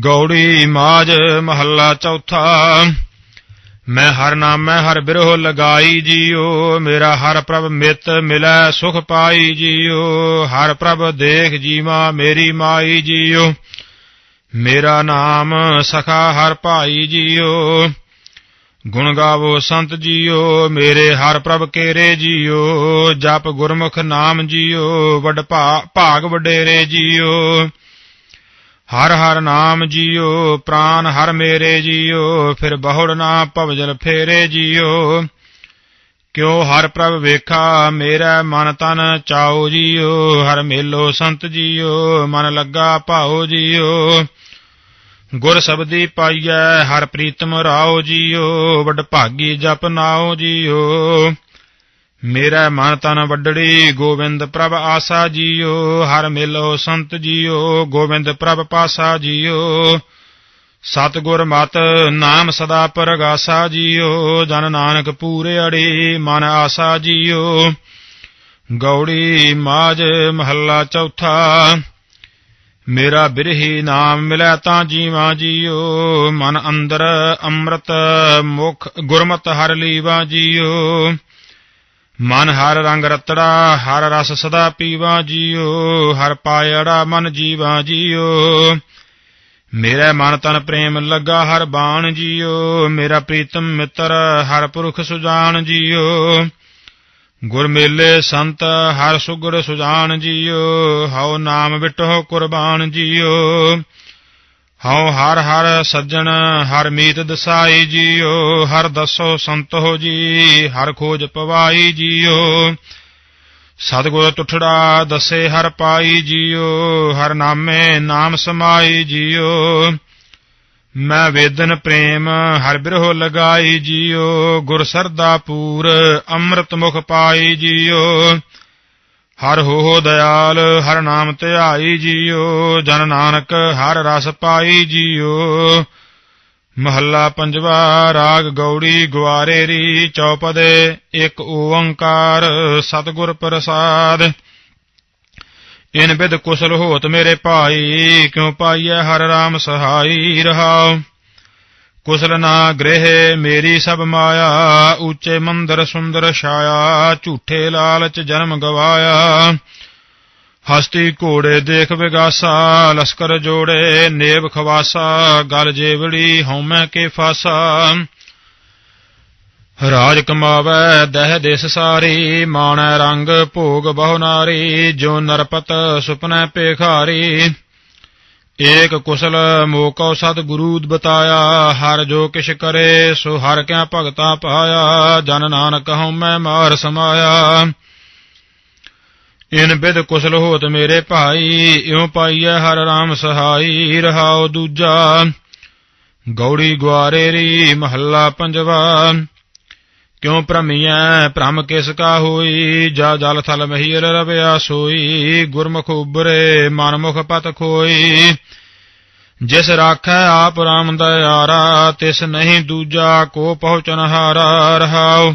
ਗੌੜੀ ਮਾਜ ਮਹੱਲਾ ਚੌਥਾ। ਮੈਂ ਹਰ ਨਾਮੈ ਹਰ ਬਿਰਹ ਲਗਾਈ ਜੀਓ। ਮੇਰਾ ਹਰ ਪ੍ਰਭ ਮਿਤ ਮਿਲੈ, ਸੁਖ ਪਾਈ ਜੀਓ। ਹਰ ਪ੍ਰਭ ਦੇਖ ਜੀਵਾ, ਮੇਰੀ ਮਾਈ ਜੀਓ। ਮੇਰਾ ਨਾਮ ਸਖਾ ਹਰ ਭਾਈ ਜੀਓ। ਗੁਣ ਗਾਵੋ ਸੰਤ ਜੀਓ। ਮੇਰੇ ਹਰ ਪ੍ਰਭ ਕੇਰੇ ਜੀਓ। ਜਪ ਗੁਰਮੁਖ ਨਾਮ ਜੀਓ। ਵਡ ਭਾਗ ਵਡੇਰੇ ਜੀਓ। ਹਰ ਹਰ ਨਾਮ ਜੀਓ, ਪ੍ਰਾਨ ਹਰ ਮੇਰੇ ਜੀਓ, ਫਿਰ ਬਹੁੜ ਨਾ ਭਵਜਲ ਫੇਰੇ ਜੀਓ। ਕਿਉ ਹਰ ਪ੍ਰਭ ਵੇਖਾ, ਮੇਰਾ ਮਨ ਤਨ ਚਾਓ ਜੀਓ। ਹਰ ਮੇਲੋ ਸੰਤ ਜੀਓ, ਮਨ ਲੱਗਾ ਭਾਓ ਜੀਓ। ਗੁਰ ਸਬਦੀ ਪਾਈਐ, ਹਰ ਪ੍ਰੀਤਮ ਰਾਓ ਜੀਓ। ਵਡ ਭਾਗੀ ਜਪ ਨਾਓ ਜੀਓ। ਮੇਰਾ ਮਨ ਤਨ ਵੱਡੜੀ ਗੋਬਿੰਦ ਪ੍ਰਭ ਆਸਾ ਜੀਓ, ਹਰ ਮਿਲੋ ਸੰਤ ਜੀਓ ਗੋਬਿੰਦ ਪ੍ਰਭ ਪਾਸਾ ਜੀਓ। ਸਤਿਗੁਰ ਮਤ, ਨਾਮ ਸਦਾ ਪਰਗਾਸਾ ਜੀਓ, ਜਨ ਨਾਨਕ ਪੂਰੇ ਅੜੀ, ਮਨ ਆਸਾ ਜੀਓ। ਗੌੜੀ ਮਾਜ ਮਹੱਲਾ ਚੌਥਾ, ਮੇਰਾ ਬਿਰਹੀ ਨਾਮ ਮਿਲੈ ਤਾਂ ਜੀਵਾ ਜੀਓ। ਮਨ ਅੰਦਰ ਅੰਮ੍ਰਿਤ ਮੁਖ ਗੁਰਮਤ ਹਰ ਲੀਵਾ ਜੀਓ। ਮਨ ਹਰ ਰੰਗ ਰਤੜਾ ਹਰ ਰਸ ਸਦਾ ਪੀਵਾ ਜੀਓ ਹਰ ਪਾਇੜਾ ਮਨ ਜੀਵਾ ਜੀਓ ਮੇਰਾ ਮਨ ਤਨ ਪ੍ਰੇਮ ਲੱਗਾ ਹਰ ਬਾਣ ਜੀਓ ਮੇਰਾ ਪ੍ਰੀਤਮ ਮਿੱਤਰ ਹਰ ਪੁਰਖ ਸੁਜਾਨ ਜੀਓ ਗੁਰ ਮੇਲੇ ਸੰਤ ਹਰ ਸੁਗਰ ਸੁਜਾਨ ਜੀਓ ਹਉ ਨਾਮ ਵਿਟੋ ਕੁਰਬਾਨ ਜੀਓ ਹਉ ਹਰ ਹਰ ਸੱਜਣ, ਹਰ ਮੀਤ ਦਸਾਈ ਜੀਓ, ਹਰ ਦਸੋ ਸੰਤੋ ਜੀ, ਹਰ ਖੋਜ ਪਵਾਈ ਜੀਓ। ਸਤਿਗੁਰ ਤੁਠੜਾ ਦਸੇ ਹਰ ਪਾਈ ਜੀਓ, ਹਰ ਨਾਮੇ ਨਾਮ ਸਮਾਈ ਜੀਓ। ਮੈਂ ਵੇਦਨ ਪ੍ਰੇਮ, ਹਰ ਬਿਰਹੋ ਲਗਾਈ ਜੀਓ, ਗੁਰ ਸਰਦਾ ਪੂਰ, ਅੰਮ੍ਰਿਤ ਮੁਖ ਪਾਈ ਜੀਓ। ਹਰ ਹੋ ਦਇਆਲ, ਹਰ ਨਾਮ ਧਿਆਈ ਜੀਓ, ਜਨ ਨਾਨਕ ਹਰ ਰਸ ਪਾਈ ਜੀਓ। ਮਹੱਲਾ ਪੰਜਵਾ, ਰਾਗ ਗੌੜੀ ਗੁਆਰੇ ਰੀ ਚੌਪਦੇ ਇੱਕ ਓੰਕਾਰ, ਸਤਿਗੁਰ ਪ੍ਰਸਾਦ। ਇਨ ਬਿਦ ਕੁਸਲ ਹੋਤ ਮੇਰੇ ਭਾਈ, ਕਿਉ ਪਾਈਐ ਹਰ ਰਾਮ ਸਹਾਈ ਰਹਾਉ। ਕੁਸਲ ਨਾ ਗ੍ਰਹਿ ਮੇਰੀ ਸਭ ਮਾਇਆ, ਉੱਚੇ ਮੰਦਰ ਸੁੰਦਰ ਛਾਇਆ, ਝੂਠੇ ਲਾਲਚ ਜਨਮ ਗਵਾਇਆ। ਹਸਤੀ ਘੋੜੇ ਦੇਖ ਵਿਗਾਸਾ, ਲਸਕਰ ਜੋੜੇ ਨੇਬ ਖਵਾਸਾ, ਗਲ ਜੇਵੜੀ ਹਉਮੈ ਕੇ ਫਾਸਾ। ਰਾਜ ਕਮਾਵੈ, ਦਹਿ ਦੇਸ ਸਾਰੀ, ਮਾਣੈ ਰੰਗ ਭੋਗ ਬਹੁ ਨਾਰੀ, ਜੋ ਨਰਪਤ ਸੁਪਨੈ ਪੇਖਾਰੀ ਏਕ ਕੁਸਲ ਮੋਕੋ ਸਤ ਗੁਰੂ ਬਤਾਇਆ, ਹਰ ਜੋ ਕਿਛ ਕਰੇ ਸੋ ਹਰ ਕਿਆ ਭਗਤਾ ਪਾਇਆ, ਜਨ ਨਾਨਕ ਹਉ ਮੈਂ ਮਾਰ ਸਮਾਇਆ। ਇਨ ਬਿਦ ਕੁਸਲ ਹੋਤ ਮੇਰੇ ਭਾਈ, ਇਉ ਪਾਈਐ ਹਰ ਰਾਮ ਸਹਾਈ, ਰਹਾਉ ਦੂਜਾ। ਗੌੜੀ ਗੁਆਰੇ ਰੀ ਮਹੱਲਾ ਪੰਜਵਾ। ਕਿਉ ਭ੍ਰਮੀਐ? ਭ੍ਰਮ ਕਿਸ ਕਾ ਹੋਈ? ਜਾ ਜਲ ਥਲ ਮਹੀਰ ਰਵਿਆ ਸੋਈ। ਗੁਰਮੁਖ ਉਬਰੇ ਮਨਮੁਖ ਪਤ ਖੋਈ। ਜਿਸ ਰਾਖੈ ਆਪ ਰਾਮ ਦਇਆਰਾ ਤਿਸ ਨਹੀਂ ਦੂਜਾ ਕੋ ਪਹੁੰਚਨ ਹਾਰਾ। ਰਹਾਉ।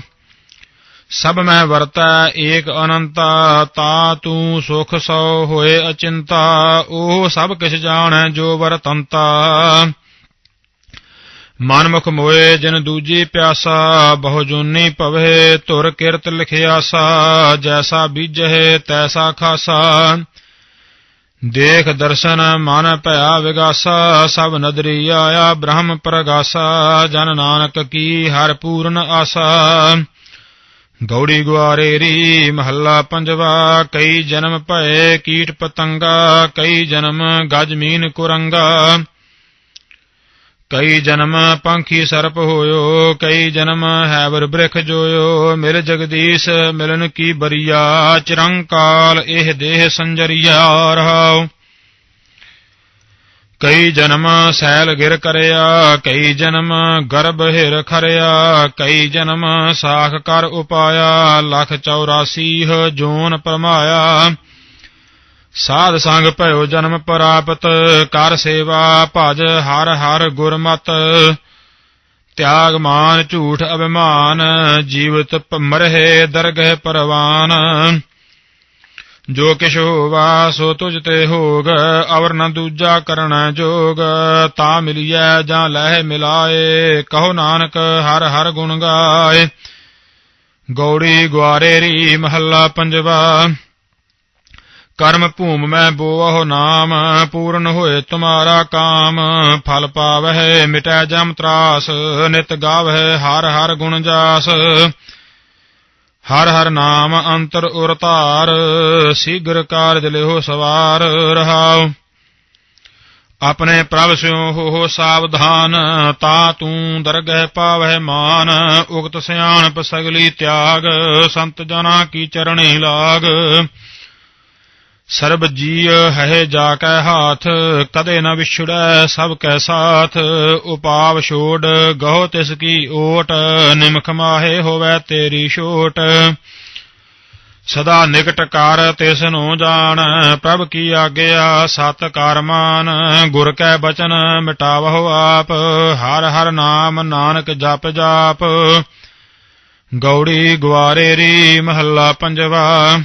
ਸਭ ਮੈਂ ਵਰਤੈ ਏਕ ਅਨੰਤਾ, ਤਾ ਤੂੰ ਸੁਖ ਸੋ ਹੋਏ ਅਚਿੰਤਾ। ਉਹ ਸਭ ਕਿਛ ਜਾਣੈ ਜੋ ਵਰਤੰਤਾ। ਮਨਮੁਖ ਮੋਏ ਜਿਨ ਦੂਜੀ ਪਿਆਸਾ, ਬਹੁ ਜੂਨੀ ਭਵੇ ਧੁਰ ਕਿਰਤ ਲਿਖਿਆਸਾ, ਜੈਸਾ ਬੀਜਹਿ ਤੈਸਾ ਖਾਸਾ। ਦੇਖ ਦਰਸ਼ਨ ਮਨ ਭਇਆ ਵਿਗਾਸਾ, ਸਭ ਨਦਰੀ ਆਇਆ ਬ੍ਰਹਮ ਪ੍ਰਗਾਸਾ, ਜਨ ਨਾਨਕ ਕੀ ਹਰ ਪੂਰਨ ਆਸਾ। ਗੌੜੀ ਗੁਆਰੇ ਰੀ ਮਹੱਲਾ ਪੰਜਵਾ, ਕਈ ਜਨਮ ਭਏ ਕੀਟ ਪਤੰਗਾ, ਕਈ ਜਨਮ ਗਜਮੀਨ ਕੁਰੰਗਾ। ਕਈ ਜਨਮ ਪੰਖੀ ਸਰਪ ਹੋਇਓ, ਕਈ ਜਨਮ ਹੈਵਰ ਬ੍ਰਿਖ ਜੋਇਓ, ਮਿਲ ਜਗਦੀਸ਼ ਮਿਲਨ ਕੀ ਬਰੀਆ, ਚਿਰੰਕਾਲ ਇਹ ਦੇਹ ਸੰਜਰੀਆ ਰਹਾਉ। ਕਈ ਜਨਮ ਸੈਲ ਗਿਰ ਕਰਿਆ, ਕਈ ਜਨਮ ਗਰਭ ਹਿਰ ਖਰਿਆ, ਕਈ ਜਨਮ ਸਾਖ ਕਰ ਉਪਾਇਆ, ਲਖ 84 ਜੋਨ ਪਰਮਾਇਆ। ਸਾਧ ਸੰਗ ਭਇਓ ਜਨਮ ਪ੍ਰਾਪਤ, ਕਰ ਸੇਵਾ ਭਜ ਹਰ ਹਰ ਗੁਰਮਤ। ਤਿਆਗ ਮਾਨ ਝੂਠ ਅਭਿਮਾਨ, ਜੀਵਤ ਪ- ਮਰਹਿ ਦਰਗਹਿ ਪਰਵਾਨ। ਜੋ ਕਿਛ ਹੋਵਾ ਸੋ ਤੁਝ ਤੇ ਹੋਗ, ਅਵਰ ਨ ਦੂਜਾ ਕਰਣਾ ਜੋਗ। ਤਾ ਮਿਲਿਐ ਜਾਂ ਲਹਿ ਮਿਲਾਏ, ਕਹੋ ਨਾਨਕ ਹਰ ਹਰ ਗੁਣ ਗਾਏ। ਗੌੜੀ ਗੁਆਰੇ ਰੀ ਮਹੱਲਾ ਪੰਜਵਾ। ਕਰਮ ਭੂਮ ਮੈਂ ਬੋਵਹੁ ਨਾਮ, ਪੂਰਨ ਹੋਏ ਤੁਮਾਰਾ ਕਾਮ। ਫਲ ਪਾਵਹਿ, ਮਿਟੈ ਜਮ ਤਰਾਸ, ਨਿਤ ਗਾਵਹਿ, ਹਰ ਹਰ ਗੁਣ ਜਾਸ। ਹਰ ਹਰ ਨਾਮ ਅੰਤਰ ਉਰ ਧਾਰ, ਸੀਗਰ ਕਾਰਜ ਲਿਓ ਸਵਾਰ ਰਹਾਉ। ਆਪਣੇ ਪ੍ਰਭ ਸਿਉ ਹੋ ਸਾਵਧਾਨ, ਤਾ ਤੂੰ ਦਰਗਹਿ ਪਾਵਹਿ ਮਾਨ। ਉਗਤ ਸਿਆਣਪ ਸਗਲੀ ਤਿਆਗ, ਸੰਤ ਜਨਾ ਕੀ ਚਰਣੀ ਲਾਗ। ਸਰਬ ਜੀਅ ਹੈ ਜਾ ਕੈ ਹਾਥ, ਕਦੇ ਨ ਵਿਛੜੈ ਸਭ ਕੈ ਸਾਥ। ਉਪਾਵ ਛੋੜ, ਗਹੁ ਤਿਸ ਕੀ ਓਟ, ਨਿਮਖ ਮਾਹੇ ਹੋਵੇ ਤੇਰੀ ਛੋਟ। ਸਦਾ ਨਿਕਟ ਕਰ ਤਿਸ ਨੂੰ ਜਾਣ, ਪ੍ਰਭ ਕੀ ਆਗਿਆ ਸਤ ਕਰਮਾਨ ਗੁਰ ਕੈ ਬਚਨ ਮਿਟਾਵਹੁ ਆਪ, ਹਰ ਹਰ ਨਾਮ ਨਾਨਕ ਜਪ ਜਾਪ। ਗੌੜੀ ਗਵਾਰੇ ਰੀ ਮਹੱਲਾ ਪੰਜਵਾ।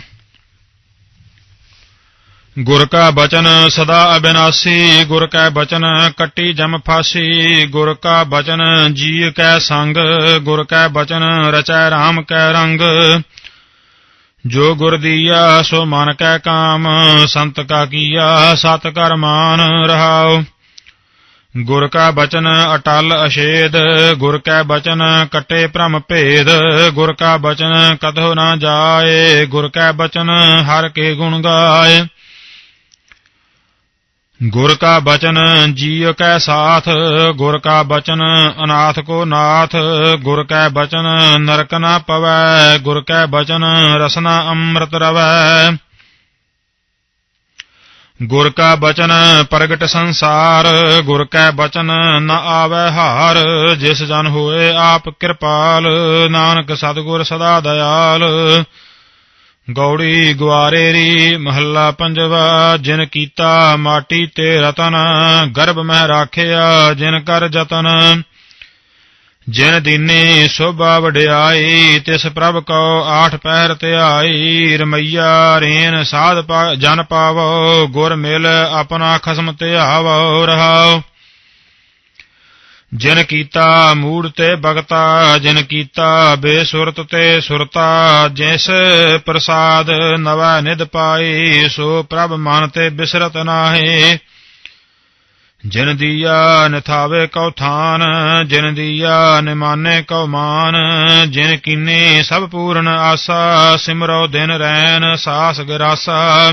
ਗੁਰ ਕਾ ਬਚਨ ਸਦਾ ਅਬਿਨਾਸੀ, ਗੁਰ ਕਾ ਬਚਨ ਕੱਟੀ ਜਮ ਫਾਸੀ, ਗੁਰ ਕਾ ਬਚਨ ਜੀ ਕੈ ਸੰਗ, ਗੁਰ ਕਾ ਬਚਨ ਰਚੈ RAM ਕੈ ਰੰਗ। ਜੋ ਗੁਰ ਦੀਆ, ਸੋ ਮਨ ਕੈ ਕਾਮ, ਸੰਤ ਕਾ ਕੀਆ, ਸਤ ਕਰ ਮਾਨ ਰਹਾਉ। ਗੁਰ ਕਾ ਬਚਨ ਅਟਲ ਅਸ਼ੇਦ ਗੁਰ ਕੈ ਬਚਨ ਕਟੇ ਭ੍ਰਮ ਭੇਦ, ਗੁਰ ਕਾ ਬਚਨ ਕਦੋ ਨਾ ਜਾਏ, ਗੁਰ ਕੈ ਬਚਨ ਹਰ ਕੇ ਗੁਣ ਗਾਏ। ਗੁਰ ਕਾ ਬਚਨ ਜੀਵ ਕੈ ਸਾਥ, ਗੁਰ ਕਾ ਬਚਨ ਅਨਾਥ ਕੋ ਨਾਥ, ਗੁਰ ਕੈ ਬਚਨ ਨਰਕ ਨਾ ਪਵੈ, ਗੁਰ ਕੈ ਬਚਨ ਰਸਨਾ ਅੰਮ੍ਰਿਤ ਰਵੈ। ਗੁਰ ਕਾ ਬਚਨ ਪ੍ਰਗਟ ਸੰਸਾਰ, ਗੁਰ ਕੈ ਬਚਨ ਨ ਆਵੈ ਹਾਰ, ਜਿਸ ਜਨ ਹੋਏ ਆਪ ਕਿਰਪਾਲ, ਨਾਨਕ ਸਤਿਗੁਰ ਸਦਾ ਦਇਆਲ। ਗੌੜੀ ਗੁਆਰੇ ਰੀ, ਮਹੱਲਾ ਪੰਜਵਾ, ਜਿਨ ਕੀਤਾ ਮਾਟੀ ਤੇ ਰਤਨ, ਗਰਭ ਮਹਿ ਰਾਖਿਆ, ਜਿਨ ਕਰ ਜਤਨ। ਜਿਨ ਦੀਨੇ ਸੋਭਾ ਵਡਿਆਈ, ਤਿਸ ਪ੍ਰਭ ਕੋ ਆਠ ਪਹਿਰ ਧਿਆਈ, ਰਮਈਆ ਰੇਨ ਸਾਧ ਜਨ ਪਾਵੋ, ਗੁਰ ਮਿਲ ਆਪਣਾ ਖਸਮ ਧਿਆਵੋ, ਰਹਾਓ। ਜਿਨ ਕੀਤਾ ਮੂੜ ਤੇ ਬਗਤਾ, ਜਿਨ ਕੀਤਾ ਬੇਸੁਰਤ ਤੇ ਸੁਰਤਾ, ਜਿਸ ਪ੍ਰਸਾਦ ਨਵਾ ਨਿਦ ਪਾਈ ਸੋ ਪ੍ਰਭ ਮਨ ਤੇ ਬਿਸਰਤ ਨਾਹੀ। ਜਿਨ ਦੀਆ ਨਿਥਾਵੇ ਕਉ ਥਾਨ, ਜਿਨ ਦੀਆ ਨਿਮਾਨੇ ਕਉ ਮਾਨ, ਜਿਨ ਕੀਨੇ ਸਭ ਪੂਰਨ ਆਸਾ, ਸਿਮਰੋ ਦਿਨ ਰੈਨ ਸਾਸ ਗਰਾਸਾ।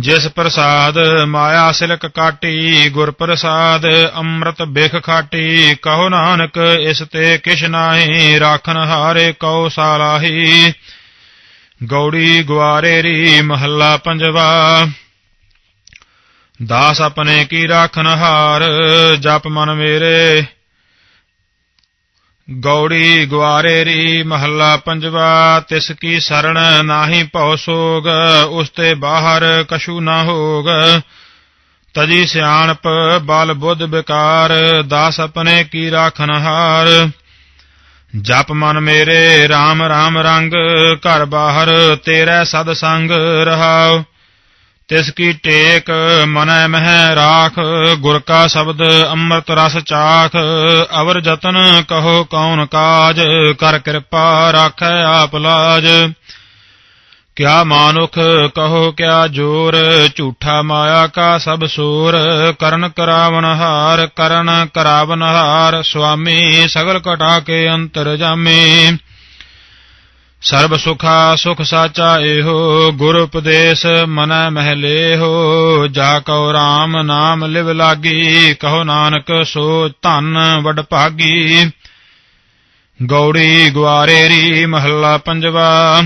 ਜਿਸ ਪ੍ਰਸਾਦ ਮਾਇਆ ਸਿਲਕ ਕਾਟੀ, ਗੁਰ ਪ੍ਰਸਾਦ ਅੰਮ੍ਰਿਤ ਬਿਖ ਖਾਟੀ, ਕਹੋ ਨਾਨਕ ਇਸ ਤੇ ਕਿਛ ਨਾਹੀ, ਰਾਖਨ ਹਾਰੇ ਕਉ ਸਾਲਾਹੀ। ਗੌੜੀ ਗੁਆਰੇ ਰੀ ਮਹੱਲਾ ਪੰਜਵਾ। ਦਾਸ ਆਪਣੇ ਕੀ ਰਾਖਨ ਹਾਰ, ਜਪ ਮਨ ਮੇਰੇ ਗੌੜੀ ਗੁਆਰੇ ਰੀ ਮਹੱਲਾ ਪੰਜਵਾ, ਤਿਸ ਕੀ ਸਰਣ ਨਾਹੀ ਭਉ ਸੋਗ, ਉਸ ਤੇ ਬਾਹਰ ਕਛੂ ਨਾ ਹੋਗ। ਤਜੀ ਸਿਆਣਪ, ਬਲ ਬੁੱਧ ਵਿਕਾਰ ਦਾਸ ਆਪਣੇ ਕੀ ਰਾਖਨ ਹਾਰ। ਜਪ ਮਨ ਮੇਰੇ RAM RAM ਰੰਗ, ਘਰ ਬਾਹਰ ਤੇਰੇ ਸਦ ਸੰਗ ਰਹਾਉ। ਤਿਸ ਕੀ ਟੇਕ ਮਨੈ ਮਹਿ ਰਾਖ, ਗੁਰ ਕਾ ਸ਼ਬਦ ਅੰਮ੍ਰਿਤ ਰਸ ਚਾਖ। ਅਵਰ ਜਤਨ ਕਹੋ ਕੌਣ ਕਾਜ, ਕਰ ਕਿਰਪਾ ਰਾਖੈ ਆਪ ਲਾਜ। ਕਿਆ ਮਾਨੁਖ ਕਹੋ ਕਿਆ ਜੋਰ, ਝੂਠਾ ਮਾਇਆ ਕਾ ਸਭ ਸੂਰ। ਕਰਨ ਕਰਾਵਨ ਹਾਰ, ਕਰਨ ਕਰਾਵਨ ਹਾਰ, ਸੁਆਮੀ ਸਗਲ ਕਟਾ ਕੇ ਅੰਤਰ ਜਾਮੀ। ਸਰਬ ਸੁਖਾ ਸੁਖ ਸਾਚਾ ਇਹੋ, ਗੁਰ ਉਪਦੇਸ਼ ਮਨੈ ਮਹਿਲੇ ਹੋ ਜਾ ਕਉ RAM ਨਾਮ ਲਿਵ ਲਾਗੀ, ਕਹੋ ਨਾਨਕ ਸੋ ਧਨ ਵਡ ਭਾਗੀ। ਗੌੜੀ ਗੁਆਰੇ ਰੀ ਮਹੱਲਾ ਪੰਜਵਾ,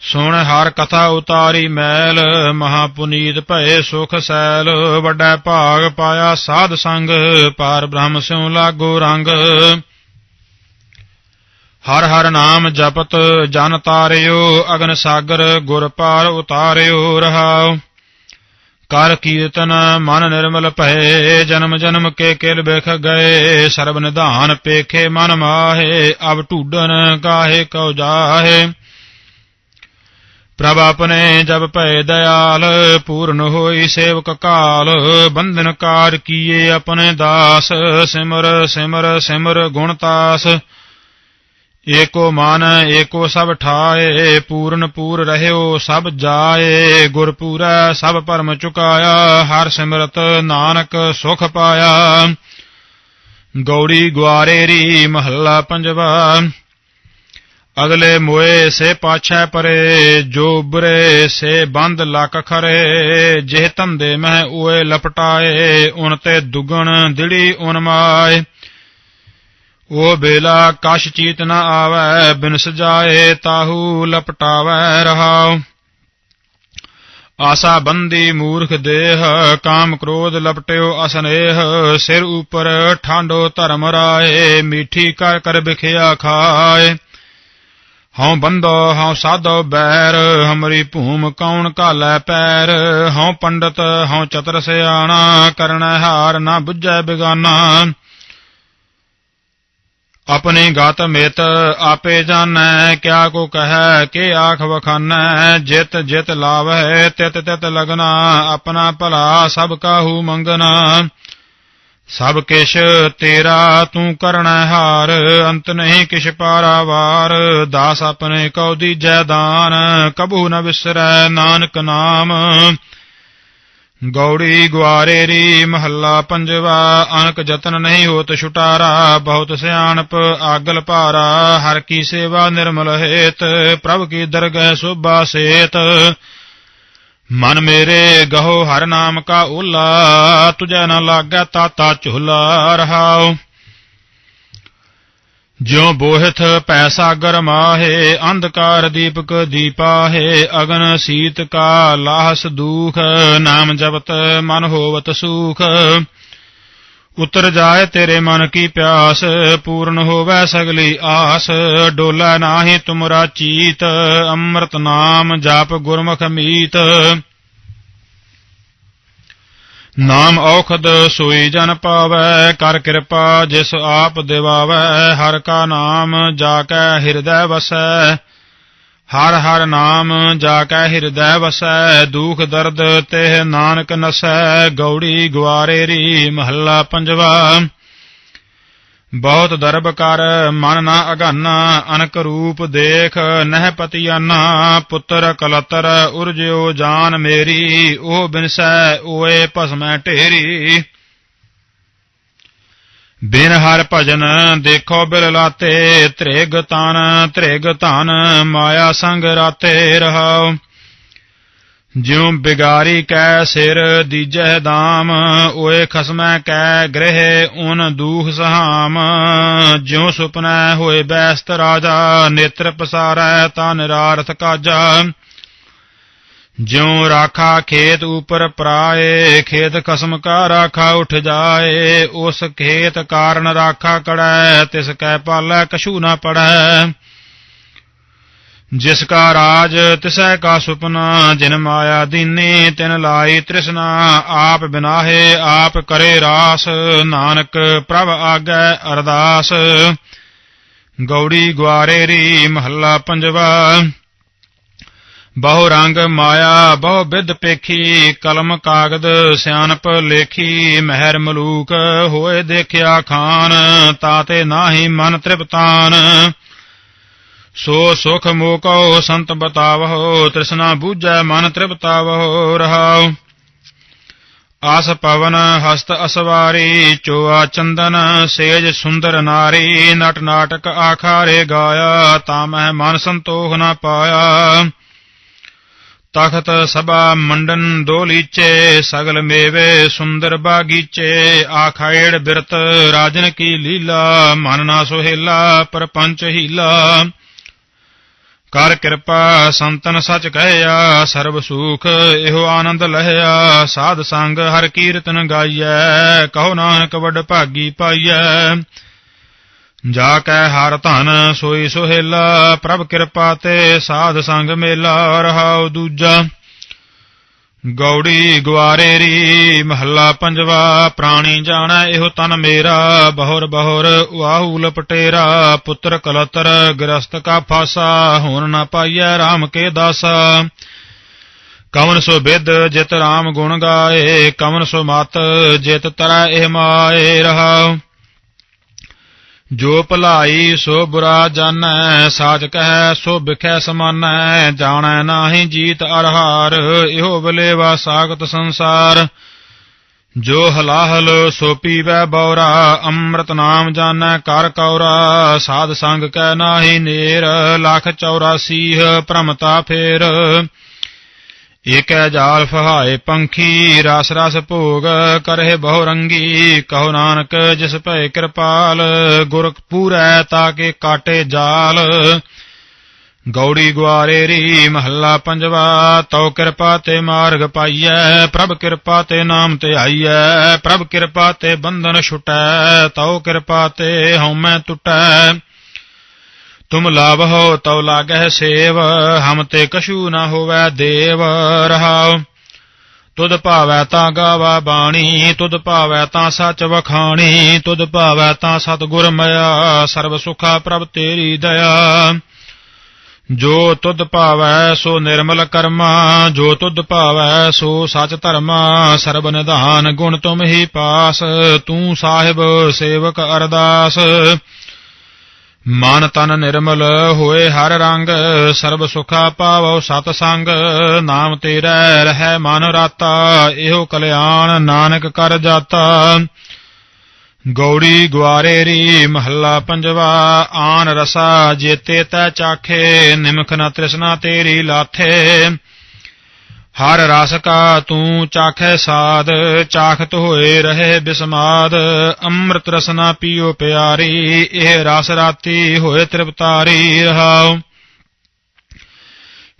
ਸੁਣ ਹਰ ਕਥਾ ਉਤਾਰੀ ਮੈਲ ਮਹਾ ਪੁਨੀਤ ਭਏ ਸੁਖ ਸੈਲ, ਵੱਡਾ ਭਾਗ ਪਾਇਆ ਸਾਧ ਸੰਗ, ਪਾਰ ਬ੍ਰਹਮ ਸਿਉ ਲਾਗੋ ਰੰਗ। ਹਰ ਹਰ ਨਾਮ ਜਪਤ ਜਨ ਤਾਰਿਓ, ਅਗਨ ਸਾਗਰ ਗੁਰ ਪਾਰ ਉਤਾਰਿਓ ਰਹਾਉ। ਕਰ ਕੀਰਤਨ ਮਨ ਨਿਰਮਲ ਭਏ, ਜਨਮ ਜਨਮ ਕੇ ਕਿਲ ਬਿਖ ਗਏ। ਸਰਬ ਨਿਧਾਨ ਪੇਖੇ ਮਨ ਮਾਹੇ, ਅਬ ਢੂਡਨ ਕਾਹੇ ਕਉ ਜਾਹੇ। ਪ੍ਰਭ ਆਪਣੇ ਜਬ ਭੈ ਦਇਆਲ, ਪੂਰਨ ਹੋਈ ਸੇਵਕ ਕਾਲ। ਬੰਧਨ ਕਾਰ ਕੀਏ ਆਪਣੇ ਦਾਸ, ਸਿਮਰ ਸਿਮਰ ਸਿਮਰ ਗੁਣਤਾਸ ਏਕੋ ਮਨ, ਏਕੋ ਸਭ ਠਾਏ, ਪੂਰਨ ਪੂਰ ਰਹਿਓ, ਸਭ ਜਾਏ ਗੁਰ ਪੂਰੈ ਸਭ ਭਰਮ ਚੁਕਾਇਆ, ਹਰ ਸਿਮਰਤ ਨਾਨਕ ਸੁਖ ਪਾਇਆ। ਗੌੜੀ ਗੁਆਰੇ ਰੀ ਮਹੱਲਾ ਪੰਜਵਾ, ਅਗਲੇ ਮੋਏ ਸੇ ਪਾਛੈ ਪਰੇ, ਜੋ ਉਬਰੇ ਸੇ ਬੰਦ ਲੱਕ ਖਰੇ ਜੇ ਧੰਦੇ ਮਹਿ ਓਏ ਲਪਟਾਏ, ਉਨ ਤੇ ਦੁਗਣ ਦਿੜੀ ਉਨ ਮਾਏ। ਉਹ ਬੇਲਾ ਕਛ ਚੀਤ ਨ ਆਵੈ, ਬਿਨ ਸਜਾਏ ਤਾਹੂ ਲਪਟਾਵੈ ਰਹਾਉ। ਆਸਾ ਬੰਦੀ ਮੂਰਖ ਦੇਹ, ਕਾਮ ਕ੍ਰੋਧ ਲਪਟਿਓ ਅਸਨੇਹ। ਸਿਰ ਉਪਰ ਠਾਂਡੋ ਧਰਮ ਰਾਏ, ਮੀਠੀ ਕਰ ਕਰ ਬਿਖਿਆ ਖਾਏ। ਹਉ ਬੰਦੋ, ਹਉ ਸਾਧੋ ਬੈਰ, ਹਮਰੀ ਭੂਮ ਕੌਣ ਕਾਲੈ ਪੈਰ। ਹਉ ਪੰਡਤ, ਹਉ ਚਤਰ ਸਿਆਣਾ ਕਰਣਾ ਹਾਰ ਨਾ ਬੁੱਝੈ ਬਿਗਾਨਾ। ਆਪਣੀ ਗਤ ਮਿਤ ਆਪੇ ਜਾਣੈ, ਕਿਆ ਕੋ ਕਹੈ, ਕੇ ਆਖ ਵਖਾਨੈ, ਜਿਤ ਜਿਤ ਲਾਵੈ ਤਿਤ ਤਿਤ ਲਗਨਾ, ਆਪਣਾ ਭਲਾ ਸਭ ਕਾਹੂ ਮੰਗਨਾ। ਸਭ ਕਿਛ ਤੇਰਾ ਤੂੰ ਕਰਣਾ ਹਾਰ, ਅੰਤ ਨਹੀਂ ਕਿਛ ਪਾਰਾਵਾਰ ਦਾਸ ਆਪਣੇ ਕਉ ਦੀਜੈ ਦਾਨ, ਕਬੂ ਨ ਵਿਸਰੈ ਨਾਨਕ ਨਾਮ। ਗੌੜੀ ਗੁਆਰੇ ਰੀ ਮਹੱਲਾ ਪੰਜਵਾ ਅਨਕ ਜਤਨ ਨਹੀਂ ਹੋਤ ਛੁਟਾਰਾ, ਬਹੁਤ ਸਿਆਣਪ ਆਗਲ ਭਾਰਾ, ਹਰ ਕੀ ਸੇਵਾ ਨਿਰਮਲ ਹੇਤ, ਪ੍ਰਭ ਕੀ ਦਰਗਹਿ ਸੋਭਾ ਸੇਤ। ਮਨ ਮੇਰੇ ਗਹੋ ਹਰ ਨਾਮ ਕਾ ਓਲਾ ਤੁਝੈ ਨ ਲਾਗੈ ਤਾਤਾ ਝੁਲਾ ਰਹਾਉ। ਜਿਉ ਬੋਹਿਥ ਪੈਸਾ ਸਾਗਰ ਅੰਧਕਾਰ ਦੀਪਕ ਦੀਪਾਹੇ, ਅਗਨ ਸੀਤ ਕਾ ਲਾਹਸ ਦੂਖ, ਨਾਮ ਜਪਤ ਮਨ ਹੋਵਤ ਸੂਖ। ਉਤਰ ਜਾਏ ਤੇਰੇ ਮਨ ਕੀ ਪਿਆਸ, ਪੂਰਨ ਹੋਵੇ ਸਗਲੀ ਆਸ। ਡੋਲਾ ਨਾਹੀ ਤੁਮਰਾ ਚੀਤ, ਅੰਮ੍ਰਿਤ ਨਾਮ ਜਾਪ ਗੁਰਮੁਖ ਮੀਤ। ਨਾਮ ਔਖਦ ਸੋਈ ਜਨ ਪਾਵੈ, ਕਰ ਕਿਰਪਾ ਜਿਸ ਆਪ ਦਿਵਾਵੈ, ਹਰ ਕਾ ਨਾਮ ਜਾ ਕੈ ਹਿਰਦੈ ਵਸੈ। ਹਰ ਹਰ ਨਾਮ ਜਾ ਕੈ ਹਿਰਦੈ ਵਸੈ, ਦੁਖ ਦਰਦ ਤੇ ਨਾਨਕ ਨਸੈ, ਗੌੜੀ ਗੁਆਰੇ ਰੀ ਮਹੱਲਾ ਪੰਜਵਾ। ਬਹੁਤ ਦਰਬ ਕਰ, ਮਨ ਨਾ ਅਗਾਨਾ, ਅਨਕ ਰੂਪ ਦੇਖ, ਨਹਿ ਪਤਿਆਨਾ ਪੁੱਤਰ ਕਲਤਰ, ਉਰਜਿਓ ਜਾਨ ਮੇਰੀ, ਉਹ ਬਿਨਸੈ, ਓਏ ਭਸਮੈ ਢੇਰੀ। ਬਿਨ ਹਰ ਭਜਨ ਦੇਖੋ ਬਿਲਲਾਤੇ ਤ੍ਰਿਗ ਤਨ, ਤ੍ਰਿਗ ਧਨ, ਮਾਇਆ ਸੰਗ ਰਾਤੇ ਰਹਾਓ ਜਿਉ ਬਿਗਾਰੀ ਕੈ ਸਿਰ ਦੀਜੈ ਦਾਮ, ਓਏ ਖਸਮੈ ਕੈ ਗ੍ਰਹਿ ਉਨ ਦੂਖ ਸਹਾਮ। ਜਿਉ ਸੁਪਨੈ ਹੋਏ ਬੈਸਤ ਰਾਜਾ, ਨੇਤਰ ਪਸਾਰੈ ਤਾ ਨਿਰਾਰਥ ਕਾਜਾ। ਜਿਉ ਰਾਖਾ ਖੇਤ ਉਪਰ ਪਰਾਏ, ਖੇਤ ਖਸਮ ਕਾ ਰਾਖਾ ਉਠ ਜਾਏ। ਉਸ ਖੇਤ ਕਾਰਨ ਰਾਖਾ ਕੜੈ, ਤਿਸ ਕੈ ਪਾਲੈ ਕਛੂ ਨਾ ਪੜੈ। ਜਿਸ ਕਾ ਰਾਜ ਤਿਸੈ ਕਾ ਸੁਪਨਾ, ਜਿਨ ਮਾਇਆ ਦੀਨੀ, ਤਿਨ ਲਾਈ ਤ੍ਰਿਸ਼ਨਾ, ਆਪ ਬਿਨਾਹੇ, ਆਪ ਕਰੇ ਰਾਸ, ਨਾਨਕ ਪ੍ਰਭ ਆਗੈ ਅਰਦਾਸ। ਗੌੜੀ ਗੁਆਰੇ ਰੀ ਮਹੱਲਾ ਪੰਜਵਾ। ਬਹੁ ਰੰਗ ਮਾਇਆ, ਬਹੁ ਵਿਦ ਪੇਖੀ, ਕਲਮ ਕਾਗਦ ਸਿਆਣਪ ਲੇਖੀ, ਮਹਿਰ ਮਲੂਕ ਹੋਏ ਦੇਖਿਆ ਖਾਨ, ਤਾਤੇ ਨਾਹੀ ਮਨ ਤ੍ਰਿਪਤਾਨ। ਸੋ ਸੁਖ ਮੋਕੋ ਸੰਤ ਬਤਾਵਹੁ, ਤ੍ਰਿਸ਼ਨਾ ਬੂਝੈ ਮਨ ਤ੍ਰਿਪਤਾਵਹੁ, ਰਹਾਉ। ਆਸ ਪਵਨ ਹਸਤ ਅਸਵਾਰੀ, ਚੋਆ ਚੰਦਨ ਸੇਜ ਸੁੰਦਰ ਨਾਰੀ, ਨਟ ਨਾਟਕ ਆਖਾਰੇ ਗਾਇਆ, ਤਾਂ ਮੈਂ ਮਨ ਸੰਤੋਖ ਨਾ ਪਾਇਆ। ਤਖਤ ਸਭਾ ਮੰਡਨ ਦੋਲੀਚੇ ਸਗਲ ਮੇਵੇ ਸੁੰਦਰ ਬਾਗੀਚੇ, ਆਖਾਇੜ ਬਿਰਤ ਰਾਜਨ ਕੀ ਲੀਲਾ, ਮਨ ਨਾ ਸੁਹੇਲਾ, ਪਰਪੰਚ ਹੀਲਾ। ਕਰ ਕਿਰਪਾ, ਸੰਤਨ ਸਚ ਕਹਿਆ, ਸਰਬ ਸੁਖ, ਇਹੋ ਆਨੰਦ ਲਹਿਆ। ਸਾਧ ਸੰਗ ਹਰ ਕੀਰਤਨ ਗਾਈਐ, ਕਹੋ ਨਾਨਕ ਵੱਡ ਭਾਗੀ ਪਾਈਐ। ਜਾ ਕੈ ਹਰ ਧਨ, ਸੋਈ ਸੁਹੇਲਾ, ਪ੍ਰਭ ਕਿਰਪਾ ਤੇ ਸਾਧ ਸੰਗ ਮੇਲਾ, ਰਹਾਉ ਦੂਜਾ। ਗੌੜੀ ਗਵਾਰੇ ਰੀ, ਮਹੱਲਾ ਪੰਜਵਾ, ਪ੍ਰਾਣੀ ਜਾਣੈ ਇਹੋ ਤਨ ਮੇਰਾ, ਬਹੁਰ ਬਹੁਰ ਵਾਹੂ ਲਪਟੇਰਾ ਪੁੱਤਰ ਕਲਤਰ ਗ੍ਰਸਤ ਕਾ ਫਾਸਾ, ਹੁਣ ਨਾ ਪਾਈਐ RAM ਕੇ ਦਾਸਾ। ਕਵਨ ਸੋ ਬਿਦ ਜਿਤ RAM ਗੁਣ ਗਾਏ, ਕਵਨ ਸੋ ਮਤ ਜਿਤ ਤਰੈ ਇਹ ਮਾਏ ਰਹਾਉ ਜੋ ਭਲਾਈ ਸੋ ਬੁਰਾ ਜਾਣੈ ਸਾਚ ਕਹੈ ਸੋ ਬਿਖੈ ਸਮਾਨੈ, ਜਾਣੈ ਨਾਹੀ ਜੀਤ ਅਰਹਾਰ, ਇਹੋ ਬਲੇਵਾ ਸਾਗਤ ਸੰਸਾਰ। ਜੋ ਹਲਾਹਲ ਸੋ ਪੀਵੈ ਬੌਰਾ, ਅੰਮ੍ਰਿਤ ਨਾਮ ਜਾਣੈ ਕਰ ਕੌਰਾ, ਸਾਧ ਸੰਗ ਕੈ ਨਾਹੀ ਨੇਰ, ਲੱਖ 84 ਭ੍ਰਮਤਾ ਫੇਰ। ਏਕੈ ਜਾਲ ਫਹਾਏ ਪੰਖੀ, ਰਸ ਰਸ ਭੋਗ ਕਰਹਿ ਬਹੁ ਰੰਗੀ ਕਹੋ ਨਾਨਕ, ਜਿਸ ਭੈ ਕਿਰਪਾਲ ਗੁਰ ਪੂਰੈ ਤਾਕੇ ਕਾਟੇ ਜਾਲ। ਗੌੜੀ ਗੁਆਰੇ ਰੀ ਮਹੱਲਾ ਪੰਜਵਾ, ਤਉ ਕਿਰਪਾ ਤੇ ਮਾਰਗ ਪਾਈਐ, ਪ੍ਰਭ ਕਿਰਪਾ ਤੇ ਨਾਮ ਤੇ ਆਈਐ, ਪ੍ਰਭ ਕਿਰਪਾ ਤੇ ਬੰਧਨ ਛੁਟੈ, ਤਉ ਕਿਰਪਾ ਤੇ ਹਉਮੈ ਟੁਟੈ। ਤੁਮ ਲਾਭੋ ਤਉ ਲਾਗਹਿ ਸੇਵ, ਹਮ ਤੇ ਕਛੂ ਨ ਹੋਵੈ ਦੇਵ, ਰਹਾਉ। ਤੁਧ ਭਾਵੈ ਤਾਂ ਗਾਵਾ ਬਾਣੀ, ਤੁਧ ਭਾਵੈ ਤਾਂ ਸਚ ਵਖਾਣੀ, ਤੁਧ ਭਾਵੈ ਤਾਂ ਸਤਿਗੁਰ ਮਿਆ ਸਰਬ ਸੁਖਾ ਪ੍ਰਭ ਤੇਰੀ ਦਇਆ। ਜੋ ਤੁਧ ਭਾਵੈ ਸੋ ਨਿਰਮਲ ਕਰਮਾ, ਜੋ ਤੁਧ ਭਾਵੈ ਸੋ ਸਚ ਧਰਮਾ, ਸਰਬ ਨਿਧਾਨ ਗੁਣ ਤੁਮ ਹੀ ਪਾਸ, ਤੂੰ ਸਾਹਿਬ ਸੇਵਕ ਅਰਦਾਸ। ਮਨ ਤਨ ਨਿਰਮਲ ਹੋਏ ਹਰ ਰੰਗ, ਸਰਬ ਸੁਖਾ ਪਾਵੋ ਸਤ ਸੰਗ, ਨਾਮ ਤੇਰਾ ਰਹਿ ਮਨ ਰਾਤਾ, ਇਹੋ ਕਲਿਆਣ ਨਾਨਕ ਕਰ ਜਾਤਾ। ਗੌੜੀ ਗੁਆਰੇ ਰੀ ਮਹੱਲਾ ਪੰਜਵਾ, ਆਨ ਰਸਾ ਜੇਤੇ ਤੈ ਚਾਖੇ, ਨਿਮਖ ਨ ਤ੍ਰਿਸ਼ਨਾ ਤੇਰੀ ਲਾਥੇ। ਹਰ ਰਸ ਕਾ ਤੂੰ ਚਾਖੈ ਸਾਦ ਚਾਖਤ ਹੋਏ ਰਹੇ ਬਿਸਮਾਦ, ਅੰਮ੍ਰਿਤ ਰਸਨਾ ਪੀਓ ਪਿਆਰੀ, ਇਹ ਰਸ ਰਾਤੀ ਹੋਏ ਤ੍ਰਿਪਤਾਰੀ ਰਹਾਉ।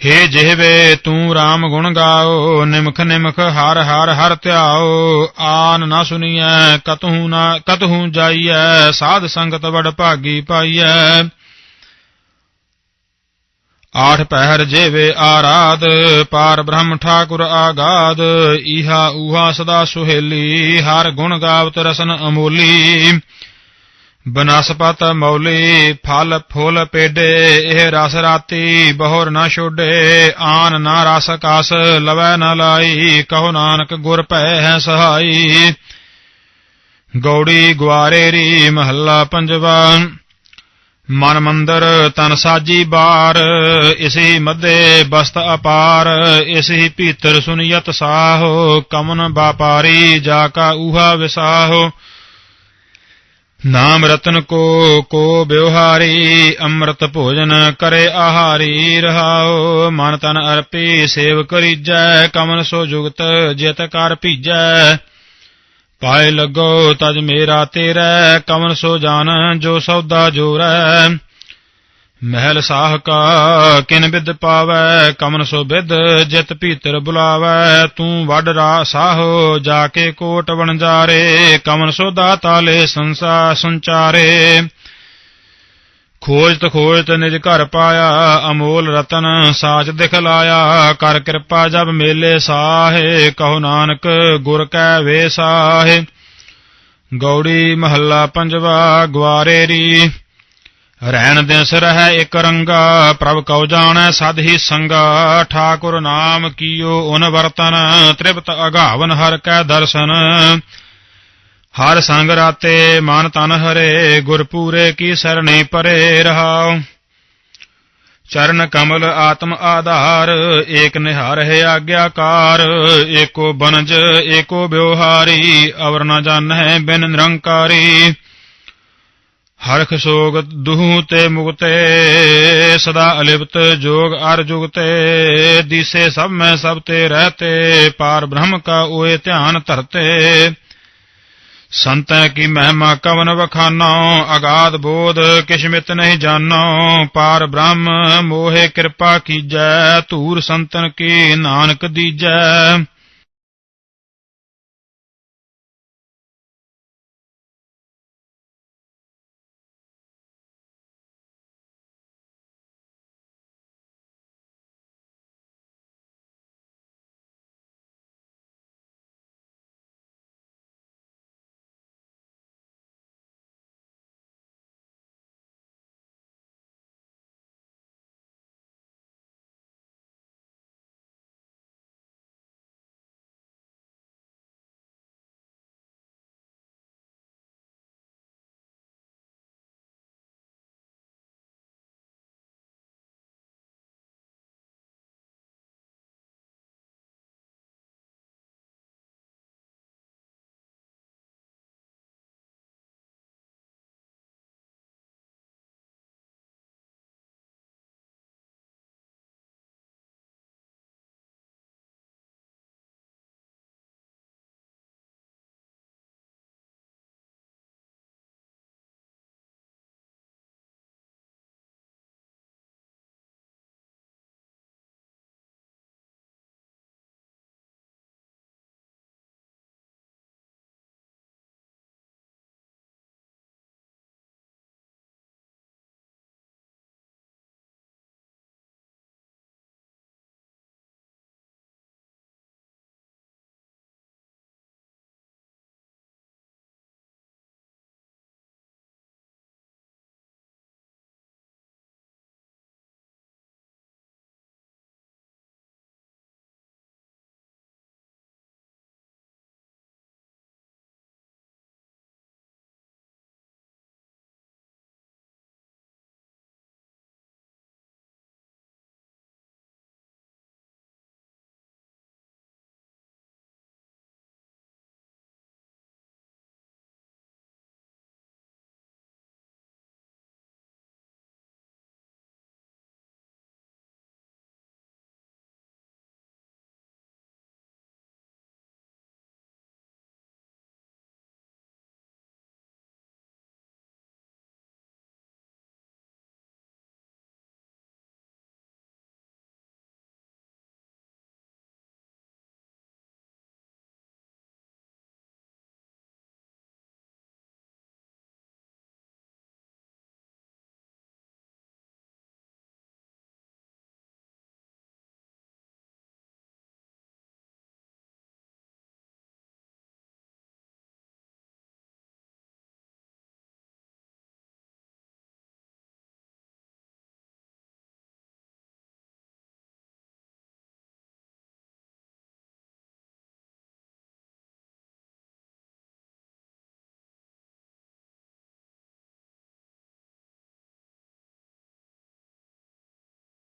ਹੇ ਜਿਹਵੇ ਤੂੰ RAM ਗੁਣ ਗਾਓ, ਨਿਮਖ ਨਿਮਖ ਹਰ ਹਰ ਹਰ ਧਿਆਓ, ਆਨ ਨਾ ਸੁਣੀਐ ਕਤਹੂ ਨਾ, ਕਤਹੂ ਜਾਈਐ, ਸਾਧ ਸੰਗਤ ਵਡ ਭਾਗੀ ਪਾਈਐ। ਆਠ ਪਹਿਰ ਜੇਵੇ ਆਰਾਧ, ਪਾਰ ਬ੍ਰਹਮ ਠਾਕੁਰ ਆਗਾਦ, ਈਹਾ ਊਹਾ ਸਦਾ ਸੁਹੇਲੀ, ਹਰ ਗੁਣ ਗਾਵਤ ਰਸਨ ਅਮੋਲੀ। ਬਨਸਪਤ ਮੌਲੀ, ਫਲ ਫੁੱਲ ਪੇਡੇ, ਇਹ ਰਸ ਰਾਤੀ ਬਹੁਰ ਨਾ ਛੋਡੇ, ਆਨ ਨਾ ਰਸ ਕਾਸ ਲਵੈ ਨਾ ਲਾਈ, ਕਹੋ ਨਾਨਕ ਗੁਰ ਭੈ ਹੈ ਸਹਾਈ। ਗੌੜੀ ਗੁਆਰੇ ਰੀ ਮਹੱਲਾ ਪੰਜਵਾ। ਮਨ ਮੰਦਰ ਤਨ ਸਾਜੀ ਬਾਰ, ਇਸੇ ਮੱਦੇ ਬਸਤ ਅਪਾਰ, ਇਸੇ ਭੀਤਰ ਸੁਨੀਅਤ ਸਾਹੋ, ਕਮਨ ਬਾਪਾਰੀ ਜਾ ਕਾ ਊਹਾ ਵਿਸਾਹੋ। ਨਾਮ ਰਤਨ ਕੋ ਕੋ ਬਿਵਹਾਰੀ, ਅੰਮ੍ਰਿਤ ਭੋਜਨ ਕਰੇ ਆਹਾਰੀ ਰਹਾਓ ਮਨ ਤਨ ਅਰਪੀ ਸੇਵ ਕਰੀਜੈ, ਕਮਨ ਸੋ ਜੁਗਤ ਜਿਤ ਕਰ ਭੀਜੈ। ਪਾਏ ਲੱਗੋ ਤਜ ਮੇਰਾ ਤੇਰਾ, ਕਵਨ ਸੋ ਜਾਣ ਜੋ ਸੌਦਾ ਜੋਰੈ। ਮਹਿਲ ਸਾਹ ਕਾ ਕਿਨ ਬਿਦ ਪਾਵੈ ਕਮਨ ਸੋ ਬਿਦ ਜਿਤ ਭੀਤਰ ਬੁਲਾਵੈ। ਤੂੰ ਵੱਡ ਰਾ ਸਾਹੋ ਜਾ ਕੇ ਕੋਟ ਵਣਜਾਰੇ ਕਮਨ ਸੋ ਦਾਤਾ ਲੈ ਸੰਸਾ ਸੰਚਾਰੇ। ਖੋਜਤ ਖੋਜਤ ਨਿਜ ਘਰ ਪਾਇਆ, ਅਮੋਲ ਰਤਨ ਸਾਚ ਦਿਖਲਾਇਆ ਕਰ ਕਿਰਪਾ ਜਬ ਮੇਲੇ ਸਾਹੇ, ਕਹੋ ਨਾਨਕ ਗੁਰ ਕੈ ਵੇ ਸਾਹੇ। ਗੌੜੀ ਮਹੱਲਾ ਪੰਜਵਾ ਗਵਾਰੇ ਰੀ ਰਹਿਣ ਦਿਸ ਰਹਿ ਇਕ ਰੰਗਾ, ਪ੍ਰਭ ਕਉ ਜਾਣੈ ਸਦ ਹੀ ਸੰਗਾ। ਠਾਕੁਰ ਨਾਮ ਕੀਓ ਓਨ ਵਰਤਨ, ਤ੍ਰਿਪਤ ਅਗਾਵਨ ਹਰ ਕੈ ਦਰਸ਼ਨ। ਹਰ ਸੰਗ ਰਾਤੇ ਮਨ ਤਨ ਹਰੇ ਗੁਰ ਪੂਰੇ ਕੀ ਸਰਣੀ ਪਰੇ ਰਹਾਉ। ਚਰਨ ਕਮਲ ਆਤਮ ਆਧਾਰ, ਏਕ ਨਿਹਾਰ ਹੈ ਆਗਿਆਕਾਰ, ਏਕੋ ਬਨਜ, ਏਕੋ ਬਿਵਹਾਰੀ ਅਵਰ ਨ ਜਾਣੈ ਬਿਨ ਨਿਰੰਕਾਰੀ। ਹਰਖ ਸੋਗ ਦੁਹੂ ਤੇ ਮੁਕਤੇ ਸਦਾ ਅਲਿਪਤ ਜੋਗ ਅਰ ਜੁਗਤੇ। ਦੀਸੇ ਸਭ ਮੈਂ ਸਭ ਤੇ ਰਹਤੇ, ਪਾਰ ਬ੍ਰਹਮ ਕਾ ਓਏ ਧਿਆਨ ਧਰਤੇ। ਸੰਤੈ ਕੀ ਮਹਿਮਾ ਕਵਨ ਵਖਾਨੋ, ਅਗਾਧ ਬੋਧ ਕਿਛਮਿਤ ਨਹੀਂ ਜਾਣੋ ਪਾਰ ਬ੍ਰਹਮ ਮੋਹਿ ਕਿਰਪਾ ਕੀਜੈ, ਧੂਰ ਸੰਤਨ ਕੀ ਨਾਨਕ ਦੀਜੈ।